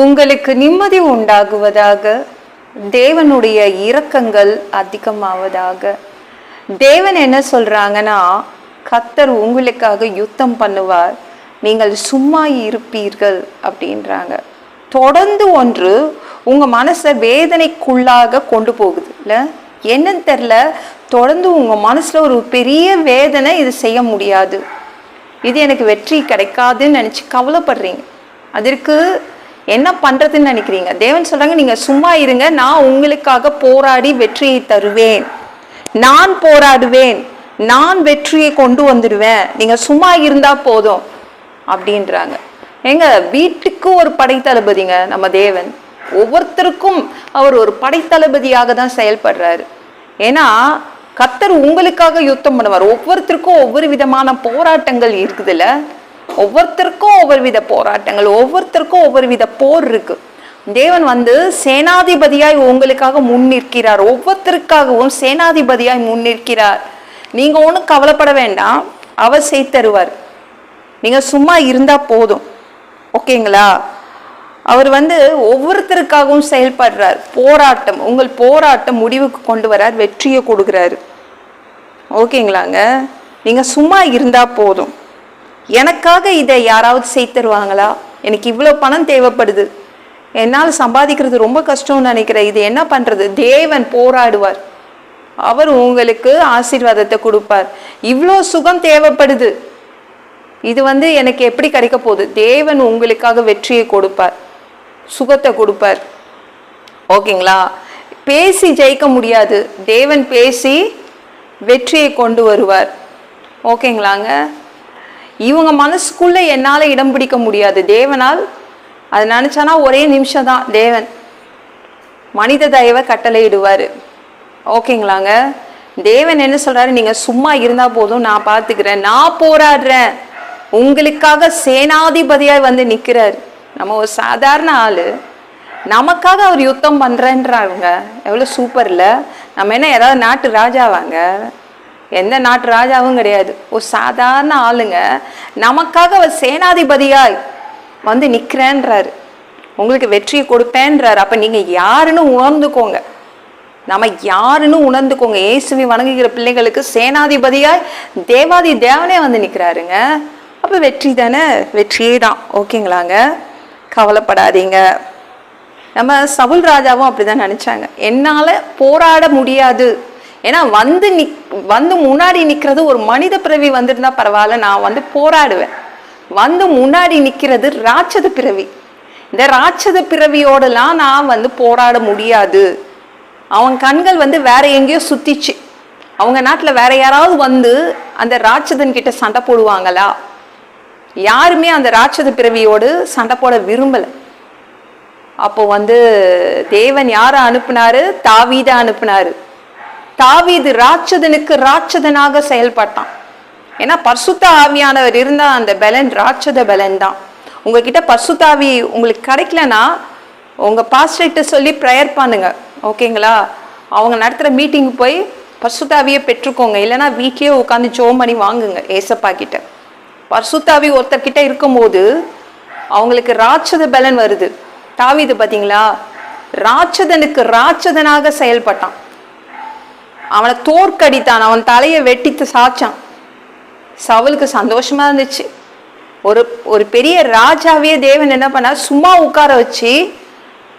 உங்களுக்கு நிம்மதி உண்டாகுவதாக தேவனுடைய இரக்கங்கள் அதிகமாவதாக. தேவன் என்ன சொல்கிறாங்கன்னா கத்தர் உங்களுக்காக யுத்தம் பண்ணுவார் நீங்கள் சும்மா இருப்பீர்கள் அப்படின்றாங்க. தொடர்ந்து ஒன்று உங்கள் மனசை வேதனைக்குள்ளாக கொண்டு போகுது இல்லை? என்னன்னு தெரில தொடர்ந்து உங்கள் மனசில் ஒரு பெரிய வேதனை இது செய்ய முடியாது. இது எனக்கு வெற்றி கிடைக்காதுன்னு நினச்சி கவலைப்படுறீங்க. அதற்கு என்ன பண்றதுன்னு நினைக்கிறீங்க? தேவன் சொல்றாங்க நீங்க சும்மா இருங்க நான் உங்களுக்காக போராடி வெற்றியை தருவேன். நான் போராடுவேன். நான் வெற்றியை கொண்டு வந்துடுவேன். நீங்க சும்மா இருந்தா போதும். அப்படின்றாங்க. ஏங்க வீட்டுக்கு ஒரு படைத்தளபதிங்க நம்ம தேவன். ஒவ்வொருத்தருக்கும் அவர் ஒரு படைத்தளபதியாக தான் செயல்படுறாரு. ஏன்னா கத்தர் உங்களுக்காக யுத்தம் பண்ணுவார். ஒவ்வொருத்தருக்கும் ஒவ்வொரு விதமான போராட்டங்கள் இருக்குதுல்ல. ஒவ்வொருத்தருக்கும் ஒவ்வொரு வித போராட்டங்கள் ஒவ்வொருத்தருக்கும் ஒவ்வொரு வித போர் இருக்கு. தேவன் வந்து சேனாதிபதியாய் உங்களுக்காக முன்னிற்கிறார் ஒவ்வொருத்தருக்காகவும் சேனாதிபதியாய் முன்னிற்கிறார் நீங்க ஒன்றும் கவலைப்பட வேண்டாம். அவர் செய்து தருவார். நீங்க சும்மா இருந்தா போதும். ஓகேங்களா? அவர் வந்து ஒவ்வொருத்தருக்காகவும் செயல்படுறார். போராட்டம் உங்கள் போராட்டம் முடிவுக்கு கொண்டு வரார். வெற்றியை கொடுக்குறாரு. ஓகேங்களாங்க? நீங்க சும்மா இருந்தா போதும். எனக்காக இதை யாராவது செய்து தருவாங்களா? எனக்கு இவ்வளோ பணம் தேவைப்படுது. என்னால் சம்பாதிக்கிறது ரொம்ப கஷ்டம்னு நினைக்கிறேன். இது என்ன பண்ணுறது தேவன் போராடுவார். அவர் உங்களுக்கு ஆசீர்வாதத்தை கொடுப்பார். இவ்வளோ சுகம் தேவைப்படுது. இது வந்து எனக்கு எப்படி கிடைக்க போகுது? தேவன் உங்களுக்காக வெற்றியை கொடுப்பார். சுகத்தை கொடுப்பார். ஓகேங்களா? பேசி ஜெயிக்க முடியாது. தேவன் பேசி வெற்றியை கொண்டு வருவார். ஓகேங்களாங்க? இவங்க மனசுக்குள்ளே என்னால் இடம் பிடிக்க முடியாது. தேவனால் அது நினச்சானா ஒரே நிமிஷம் தான் தேவன் மனித தயவை கட்டளையிடுவார் ஓகேங்களாங்க? தேவன் என்ன சொல்கிறாரு நீங்கள் சும்மா இருந்தால் போதும் நான் பார்த்துக்கிறேன். நான் போராடுறேன். உங்களுக்காக சேனாதிபதியாக வந்து நிற்கிறார் நம்ம ஒரு சாதாரண ஆள். நமக்காக அவர் யுத்தம் பண்ணுறேன்றாருங்க எவ்வளோ சூப்பர் இல்லை. நம்ம என்ன ஏதாவது நாட்டு ராஜாவாங்க? எந்த நாட்டு ராஜாவும் கிடையாது. ஒரு சாதாரண ஆளுங்க நமக்காக அவர் சேனாதிபதியாய் வந்து நிற்கிறேன்றாரு உங்களுக்கு வெற்றியை கொடுப்பேன்றாரு. அப்போ நீங்கள் யாருன்னு உணர்ந்துக்கோங்க. நம்ம யாருன்னு உணர்ந்துக்கோங்க. இயேசுவை வணங்குகிற பிள்ளைகளுக்கு சேனாதிபதியாய் தேவாதி தேவனே வந்து நிற்கிறாருங்க அப்போ வெற்றி தானே? வெற்றியே தான். ஓகேங்களாங்க? கவலைப்படாதீங்க. நம்ம சவுல் ராஜாவும் அப்படிதான் நினைச்சாங்க. என்னால போராட முடியாது. ஏன்னா வந்து நிக் வந்து முன்னாடி நிற்கிறது ஒரு மனித பிறவி வந்திருந்தா பரவாயில்ல நான் வந்து போராடுவேன். வந்து முன்னாடி நிற்கிறது ராட்சத பிறவி. இந்த ராட்சத பிறவியோடலாம் நான் வந்து போராட முடியாது. அவன் கண்கள் வந்து வேற எங்கேயோ சுத்திச்சு. அவங்க நாட்டில் வேற யாராவது வந்து அந்த ராட்சதன் கிட்ட சண்டை போடுவாங்களா? யாருமே அந்த ராட்சத பிறவியோடு சண்டை போட விரும்பலை. அப்போ வந்து தேவன் யாரை அனுப்புனாரு? தாவீதை அனுப்புனாரு. தாவீது ராட்சதனுக்கு ராட்சதனாக செயல்பட்டான். ஏன்னா பர்சுத்த ஆவியானவர் இருந்தால் அந்த பலன் ராட்சத பலன் தான் உங்ககிட்ட பர்சுத்தாவி உங்களுக்கு கிடைக்கலனா உங்க பாஸ்டர்கிட்ட சொல்லி ப்ரேயர் பண்ணுங்க. ஓகேங்களா அவங்க நடத்துகிற மீட்டிங் போய் பர்சுத்தாவியை பெற்றுக்கோங்க. இல்லைன்னா வீட்லேயே உட்காந்து ஜோம் பண்ணி வாங்குங்க ஏசப்பா கிட்ட. பர்சுத்தாவி ஒருத்தர்கிட்ட இருக்கும்போது அவங்களுக்கு ராட்சத பலன் வருது. தாவிது பார்த்தீங்களா ராட்சதனுக்கு ராட்சதனாக செயல்பட்டான். அவனை தோற்கடித்தான். அவன் தலையை வெட்டித்து சாச்சான். சவுலுக்கு சந்தோஷமா இருந்துச்சு. ஒரு ஒரு பெரிய ராஜாவே தேவன் என்ன பண்ணார்? சும்மா உட்கார வச்சு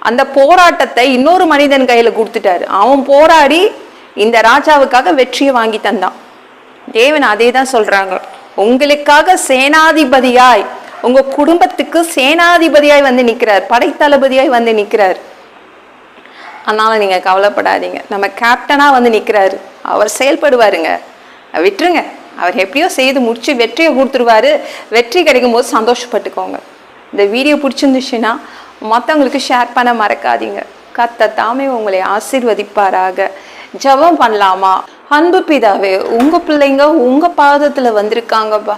அந்த போராட்டத்தை இன்னொரு மனிதன் கையில கொடுத்துட்டாரு. அவன் போராடி இந்த ராஜாவுக்காக வெற்றியை வாங்கி தந்தான். தேவன் அதே தான் சொல்றாங்க. உங்களுக்காக சேனாதிபதியாய் உங்க குடும்பத்துக்கு சேனாதிபதியாய் வந்து நிற்கிறார் படைத்தளபதியாய் வந்து நிற்கிறார் அதனால நீங்கள் கவலைப்படாதீங்க. நம்ம கேப்டனாக வந்து நிற்கிறாரு அவர் செயல்படுவாருங்க. விட்டுருங்க. அவர் எப்படியோ செய்து முடிச்சு வெற்றியை கொடுத்துருவாரு. வெற்றி கிடைக்கும் போது சந்தோஷப்பட்டுக்கோங்க. இந்த வீடியோ பிடிச்சிருந்துச்சுன்னா மற்றவங்களுக்கு ஷேர் பண்ண மறக்காதீங்க. கத்த தாமே உங்களை ஆசீர்வதிப்பாராக. ஜெபம் பண்ணலாமா? அன்பு பிதாவே உங்கள் பிள்ளைங்க உங்கள் பாதத்தில் வந்திருக்காங்கப்பா.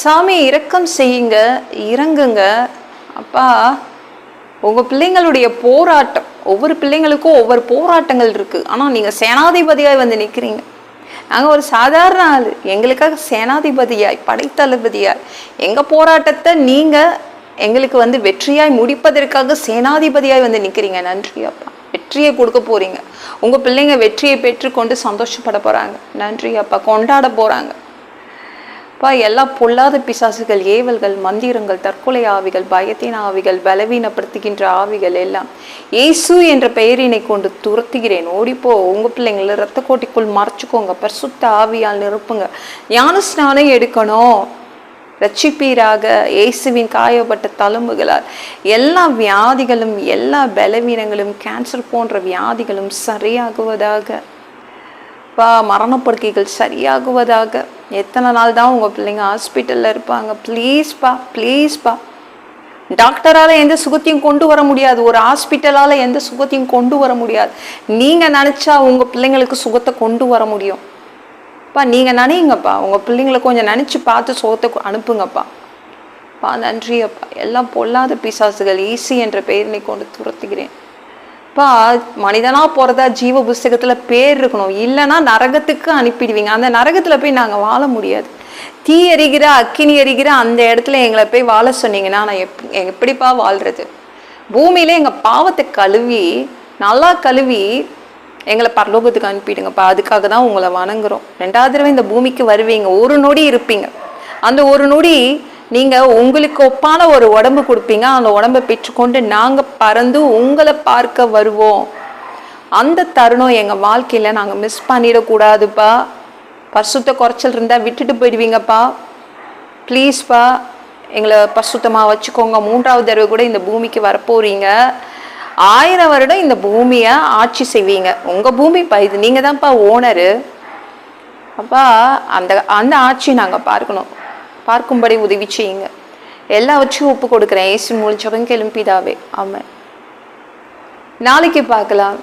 சாமி இரக்கம் செய்யுங்க இறங்குங்க. அப்பா உங்கள் பிள்ளைங்களுடைய போராட்டம். ஒவ்வொரு பிள்ளைங்களுக்கும் ஒவ்வொரு போராட்டங்கள் இருக்குது ஆனால் நீங்கள் சேனாதிபதியாய் வந்து நிற்கிறீங்க நாங்கள் ஒரு சாதாரண ஆள். எங்களுக்காக சேனாதிபதியாய் படைத்தளபதியாய் எங்கள் போராட்டத்தை நீங்கள் எங்களுக்கு வந்து வெற்றியாய் முடிப்பதற்காக சேனாதிபதியாய் வந்து நிற்கிறீங்க நன்றி அப்பா. வெற்றியை கொடுக்க போகிறீங்க உங்கள் பிள்ளைங்க வெற்றியை பெற்றுக்கொண்டு சந்தோஷப்பட போகிறாங்க நன்றி அப்பா. கொண்டாட போகிறாங்க அப்பா எல்லா பொல்லாத பிசாசுகள் ஏவல்கள் மந்திரங்கள் தற்கொலை ஆவிகள் பயத்தின் ஆவிகள் பலவீனப்படுத்துகின்ற ஆவிகள் எல்லாம். இயேசு என்ற பெயரினை கொண்டு துரத்துகிறேன். ஓடிப்போ உங்க பிள்ளைங்களை ரத்த கோட்டிக்குள் மறைச்சிக்கோங்க. பரிசுத்த ஆவியால் நிரப்புங்க. ஞான ஸ்நானம் எடுக்கணும். ரட்சிப்பீராக இயேசுவின் காயப்பட்ட தழும்புகளால். எல்லா வியாதிகளும் எல்லா பலவீனங்களும் கேன்சர் போன்ற வியாதிகளும் சரியாகுவதாக. அப்பா மரணப்படுக்கைகள் சரியாகுவதாக. எத்தனை நாள் தான் உங்கள் பிள்ளைங்க ஹாஸ்பிட்டலில் இருப்பாங்க? ப்ளீஸ்ப்பா ப்ளீஸ்ப்பா டாக்டரால் எந்த சுகத்தையும் கொண்டு வர முடியாது. ஒரு ஹாஸ்பிட்டலால் எந்த சுகத்தையும் கொண்டு வர முடியாது. நீங்கள் நினச்சா உங்கள் பிள்ளைங்களுக்கு சுகத்தை கொண்டு வர முடியும். பா நீங்கள் நினைங்கப்பா. உங்கள் பிள்ளைங்களை கொஞ்சம் நினச்சி பார்த்து சுகத்தை அனுப்புங்கப்பா. பா நன்றி அப்பா எல்லாம் பொல்லாத பிசாசுகள் ஈசி என்ற பெயரினை கொண்டு துரத்துகிறேன். அப்பா மனிதனாக போகிறதா ஜீவ புஸ்தகத்தில் பேர் இருக்கணும். இல்லைன்னா நரகத்துக்கு அனுப்பிடுவீங்க. அந்த நரகத்தில் போய் நாங்கள் வாழ முடியாது. தீ எரிகிற அக்கினி எரிகிற அந்த இடத்துல எங்களை போய் வாழ சொன்னீங்கன்னா நான் எப் எப்படிப்பா வாழ்கிறது பூமியில எங்கள் பாவத்தை கழுவி நல்லா கழுவி எங்களை பரலோகத்துக்கு அனுப்பிடுங்கப்பா. அதுக்காக தான் உங்களை வணங்குறோம். ரெண்டாவது தடவை இந்த பூமிக்கு வருவீங்க. ஒரு நொடி இருப்பீங்க. அந்த ஒரு நொடி நீங்கள் உங்களுக்கு ஒப்பான ஒரு உடம்பு கொடுப்பீங்க. அந்த உடம்பை பெற்றுக்கொண்டு நாங்கள் பறந்து உங்களை பார்க்க வருவோம். அந்த தருணம் எங்கள் வாழ்க்கையில் நாங்கள் மிஸ் பண்ணிடக்கூடாதுப்பா. பரிசுத்த குறைச்சல் இருந்தால் விட்டுட்டு போயிடுவீங்கப்பா. ப்ளீஸ்ப்பா எங்களை பரிசுத்தமாக வச்சுக்கோங்க. மூன்றாவது தடவை கூட இந்த பூமிக்கு வரப்போகிறீங்க ஆயிரம் வருடம் இந்த பூமியை ஆட்சி செய்வீங்க. உங்கள் பூமிப்பா இது நீங்கள் தான்ப்பா ஓனரு அப்பா அந்த அந்த ஆட்சி நாங்கள் பார்க்கணும். பார்க்கும்படி உதவி செய்யுங்க. எல்லாவற்றையும் ஒப்பு கொடுக்குறேன் ஏசு மூலிச்சவங்க எழும்பிதாவே ஆமாம் நாளைக்கு பார்க்கலாம்.